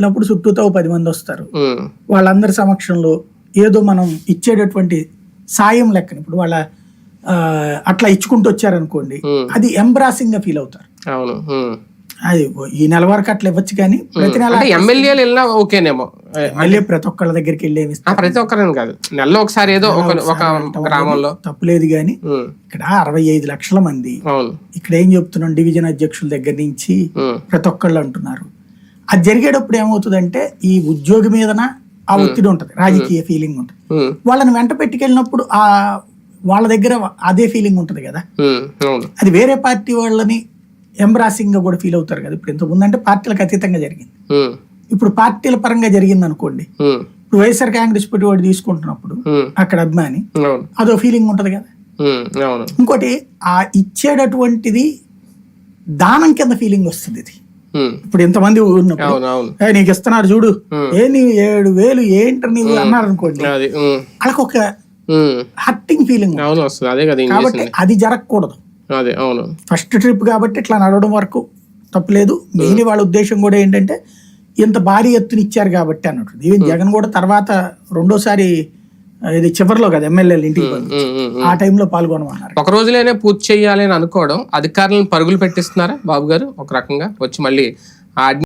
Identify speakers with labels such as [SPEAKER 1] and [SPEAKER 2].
[SPEAKER 1] వెళ్ళినప్పుడు చుట్టూతో పది మంది వస్తారు. వాళ్ళందరి సమక్షంలో ఏదో మనం ఇచ్చేటటువంటి సాయం లెక్కన ఇప్పుడు వాళ్ళ అట్లా ఇచ్చుకుంటూ వచ్చారనుకోండి అది ఎంబ్రాసింగ్గా ఫీల్ అవుతారు. అది ఈ నెల వరకు అట్లా ఇవ్వచ్చు కానీ ప్రతి నెల
[SPEAKER 2] ఎమ్మెల్యేలు వెళ్ళినా ఓకేనేమో.
[SPEAKER 1] మళ్ళీ ప్రతి ఒక్కళ్ళ దగ్గరికి వెళ్ళి
[SPEAKER 2] ప్రతి ఒక్కరని కాదు. నెలలో ఒకసారి ఏదో ఒక ఒక గ్రామంలో.
[SPEAKER 1] తప్పులేదు కానీ ఇక్కడ అరవై ఐదు లక్షల మంది ఇక్కడ ఏం చెప్తున్నాం డివిజన్ అధ్యక్షుల దగ్గర నుంచి ప్రతి ఒక్కళ్ళు అంటున్నారు. అది జరిగేటప్పుడు ఏమవుతుందంటే ఈ ఉద్యోగి మీదన ఆ ఒత్తిడి ఉంటుంది రాజకీయ ఫీలింగ్ ఉంటుంది. వాళ్ళని వెంట పెట్టుకెళ్ళినప్పుడు ఆ వాళ్ళ దగ్గర అదే ఫీలింగ్ ఉంటుంది కదా. అది వేరే పార్టీ వాళ్ళని ఎంబ్రాసింగ్గా కూడా ఫీల్ అవుతారు కదా. ఇప్పుడు ఇంతకుముందు అంటే పార్టీలకు అతీతంగా జరిగింది. ఇప్పుడు పార్టీల పరంగా జరిగింది అనుకోండి. ఇప్పుడు వైఎస్ఆర్ కాంగ్రెస్ పార్టీ వాడు తీసుకుంటున్నప్పుడు అక్కడ అభిమాని అదో ఫీలింగ్ ఉంటది కదా. ఇంకోటి ఆ ఇచ్చేటటువంటిది దానం కింద ఫీలింగ్ వస్తుంది ఇది. ఇప్పుడు ఇంతమంది ఉన్నప్పుడు
[SPEAKER 2] అవును అవును.
[SPEAKER 1] "ఏ, నీకు ఇస్తున్నారు చూడు. ఏ నీ ఏడు వేలు ఏంటర్ నీవు అన్నారు అనుకోండి వాళ్ళకి ఒక హర్టింగ్ ఫీలింగ్ కాబట్టి అది జరగకూడదు.
[SPEAKER 2] అదే అవును.
[SPEAKER 1] ఫస్ట్ ట్రిప్ కాబట్టి ఇట్లా నడవడం వరకు తప్పులేదు మెయిన్ వాళ్ళ ఉద్దేశం కూడా ఏంటంటే ఇంత భారీ ఎత్తున ఇచ్చారు కాబట్టి అన్నట్టు. ఈవెన్ జగన్ కూడా తర్వాత రెండోసారి ఇది చివరిలో కదా ఎమ్మెల్యేలు ఇంటికి. ఆ టైంలో పాల్గొనమన్నారు.
[SPEAKER 2] ఒక రోజులోనే పూర్తి చేయాలి అని అనుకోవడం అధికారులను పరుగులు పెట్టిస్తున్నారా బాబు గారు ఒక రకంగా వచ్చి మళ్ళీ ఆ